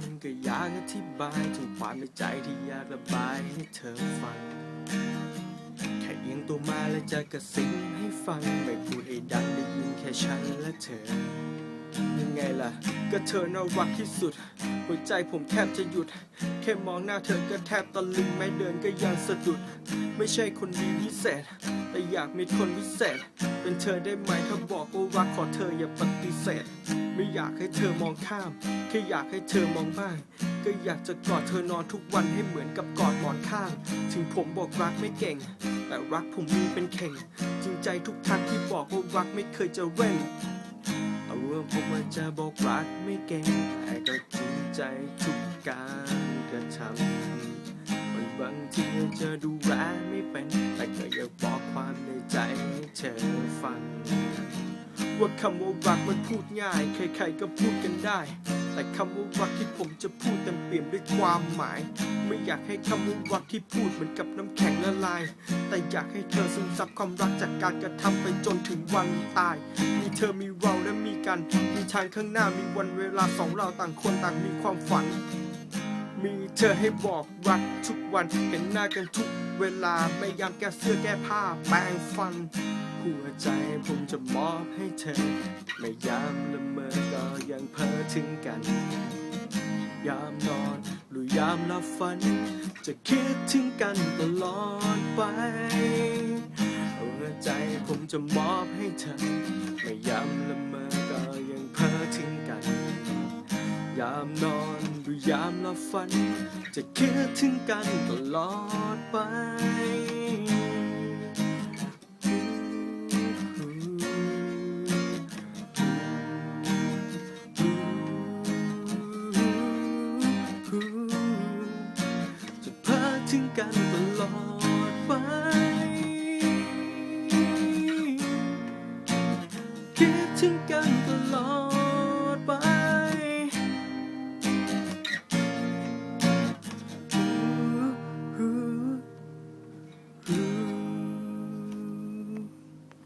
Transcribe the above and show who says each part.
Speaker 1: มันก็อยากอธิบายถึงความในใจที่อยากระบายให้เธอฟัง แค่เอียงตัวมาและจะกระซิบให้ฟัง ไม่พูดให้ดังได้ยินแค่ฉันและเธอ ยังไงล่ะ ก็เธอน่ารักที่สุด หัวใจผมแทบจะหยุด แค่มองหน้าเธอก็แทบตะลึงไม่เดินก็ยังสะดุด ไม่ใช่คนดีวิเศษ แต่อยากมีคนวิเศษ เป็นเธอได้ไหมถ้าบอกว่ารักขอเธออย่าปฏิเสธ ไม่อยากให้เธอมองข้าม แค่อยากให้เธอมองบ้าง ก็อยากจะกอดเธอนอนทุกวันให้เหมือนกับกอดหมอนข้าง ถึงผมบอกรักไม่เก่ง แต่รักผมมีเป็นเข่ง จริงใจทุกครั้งที่บอกว่ารักไม่เคยจะเว้น ว่าผมอาจจะบอกรักไม่เก่ง แต่ก็จริงใจทุกการกระทำมันบางทีอาจจะดูแลไม่เป็น แต่ก็อยากบอกความในใจให้เธอฟัง ว่าคำว่ารักมันพูดง่าย ใครๆก็พูดกันได้ แต่คำว่ารักที่ผมจะพูดเต็มเปี่ยมด้วยความหมาย ไม่อยากให้คำว่ารักที่พูดเหมือนกับน้ำแข็งละลาย แต่อยากให้เธอซึมซับความรักจากการกระทำไปจนถึงวันตาย มีเธอมีเราและมีกัน มีทางข้างหน้ามีวันเวลาสองเราต่างคนต่างมีความฝัน มีเธอให้บอกรักทุกวันเห็นหน้ากันทุกเวลาไม่ยามแก้เสื้อแก้ผ้าแปรงฟัน หัวใจผมจะมอบให้เธอ ไม่ยามละเมอก็ยังเพ้อถึงกัน ยามนอนหรือยามหลับฝัน จะคิดถึงกันตลอดไปหัวใจผมจะมอบให้เธอ ไม่ยามละเมอก็ยังเพ้อถึงกัน ยามนอนหรือยามหลับฝัน จะคิดถึงกันตลอดไป จะเพ้อถึงกันตลอดไปคิด